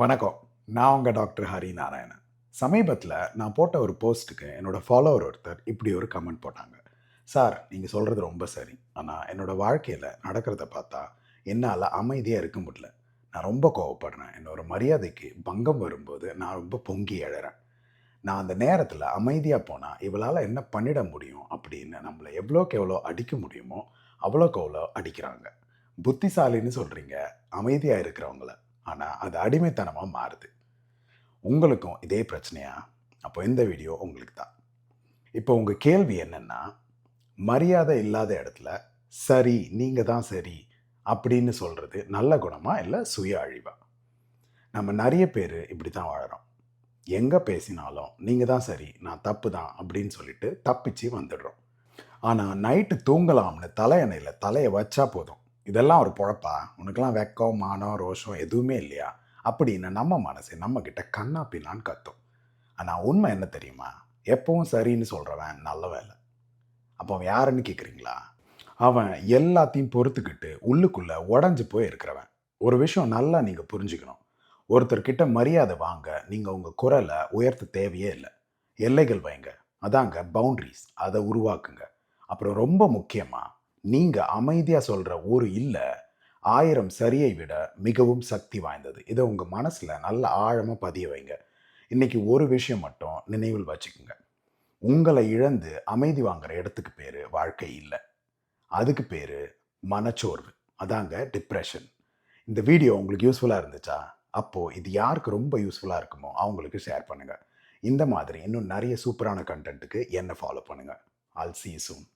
வணக்கம். நான் உங்கள் டாக்டர் ஹரி நாராயணன் சமீபத்தில் நான் போட்ட ஒரு போஸ்ட்டுக்கு என்னோட ஃபாலோவர் ஒருத்தர் இப்படி ஒரு கமெண்ட் போட்டாங்க. சார் நீங்கள் சொல்கிறது ரொம்ப சரி. ஆனால் என்னோடய வாழ்க்கையில் நடக்கிறத பார்த்தா என்னால் அமைதியாக இருக்க முடியல. நான் ரொம்ப கோவப்படுறேன். என்னோட மரியாதைக்கு பங்கம் வரும்போது நான் ரொம்ப பொங்கி எழறேன். நான் அந்த நேரத்தில் அமைதியாக போனால் இவளால் என்ன பண்ணிட முடியும் அப்படின்னு நம்மளை எவ்வளோக்கு எவ்வளோ அடிக்க முடியுமோ அவ்வளோக்கு அவ்வளோ அடிக்கிறாங்க. புத்திசாலின்னு சொல்கிறீங்க அமைதியாக இருக்கிறவங்கள. ஆனால் அது அடிமைத்தனமாக மாறுது. உங்களுக்கும் இதே பிரச்சனையா? அப்போ இந்த வீடியோ உங்களுக்கு தான். இப்போ உங்கள் கேள்வி என்னென்னா மரியாதை இல்லாத இடத்துல சரி நீங்கள் தான் சரி அப்படின்னு சொல்கிறது நல்ல குணமா இல்லை சுய அழிவா? நம்ம நிறைய பேர் இப்படி தான் வாழறோம். எங்கே பேசினாலும் நீங்கள் தான் சரி நான் தப்பு தான் அப்படின்னு சொல்லிட்டு தப்பிச்சு வந்துடுறோம். ஆனால் நைட்டு தூங்கலாம்னு தலையணையில் தலையை வச்சா போதும். இதெல்லாம் ஒரு பொழப்பா? உனக்கெல்லாம் வெக்கம் மானம் ரோஷம் எதுவுமே இல்லையா? அப்படின்னு நம்ம மனசு நம்மக்கிட்ட கண்ணா பின்னான்னு கத்தும். ஆனால் உண்மை என்ன தெரியுமா? எப்பவும் சரின்னு சொல்கிறவன் நல்ல வேலை அப்போ அவன் யாருன்னு கேட்குறீங்களா அவன் எல்லாத்தையும் பொறுத்துக்கிட்டு உள்ளுக்குள்ளே உடஞ்சி போய் இருக்கிறவன். ஒரு விஷயம் நல்லா நீங்கள் புரிஞ்சுக்கணும். ஒருத்தர்கிட்ட மரியாதை வாங்க நீங்கள் உங்கள் குரலை உயர்த்த தேவையே இல்லை. எல்லைகள் வைங்க. அதாங்க பவுண்ட்ரிஸ் அதை உருவாக்குங்க. அப்புறம் ரொம்ப முக்கியமாக நீங்கள் அமைதியாக சொல்கிற ஒரு இல்லை ஆயிரம் சரியை விட மிகவும் சக்தி வாய்ந்தது. இதை உங்கள் மனசில் நல்ல ஆழமாக பதிய வைங்க. இன்றைக்கி ஒரு விஷயம் மட்டும் நினைவில் வச்சுக்கோங்க. உங்களை இழந்து அமைதி வாங்குற இடத்துக்கு பேர் வாழ்க்கை இல்லை. அதுக்கு பேர் மனச்சோர்வு. அதாங்க டிப்ரெஷன் இந்த வீடியோ உங்களுக்கு யூஸ்ஃபுல்லாக இருந்துச்சா? அப்போது இது யாருக்கு ரொம்ப யூஸ்ஃபுல்லாக இருக்குமோ அவங்களுக்கு ஷேர் பண்ணுங்கள் இந்த மாதிரி இன்னும் நிறைய சூப்பரான கண்டென்ட்டுக்கு என்னை ஃபாலோ பண்ணுங்கள் ஆல் சி சூன்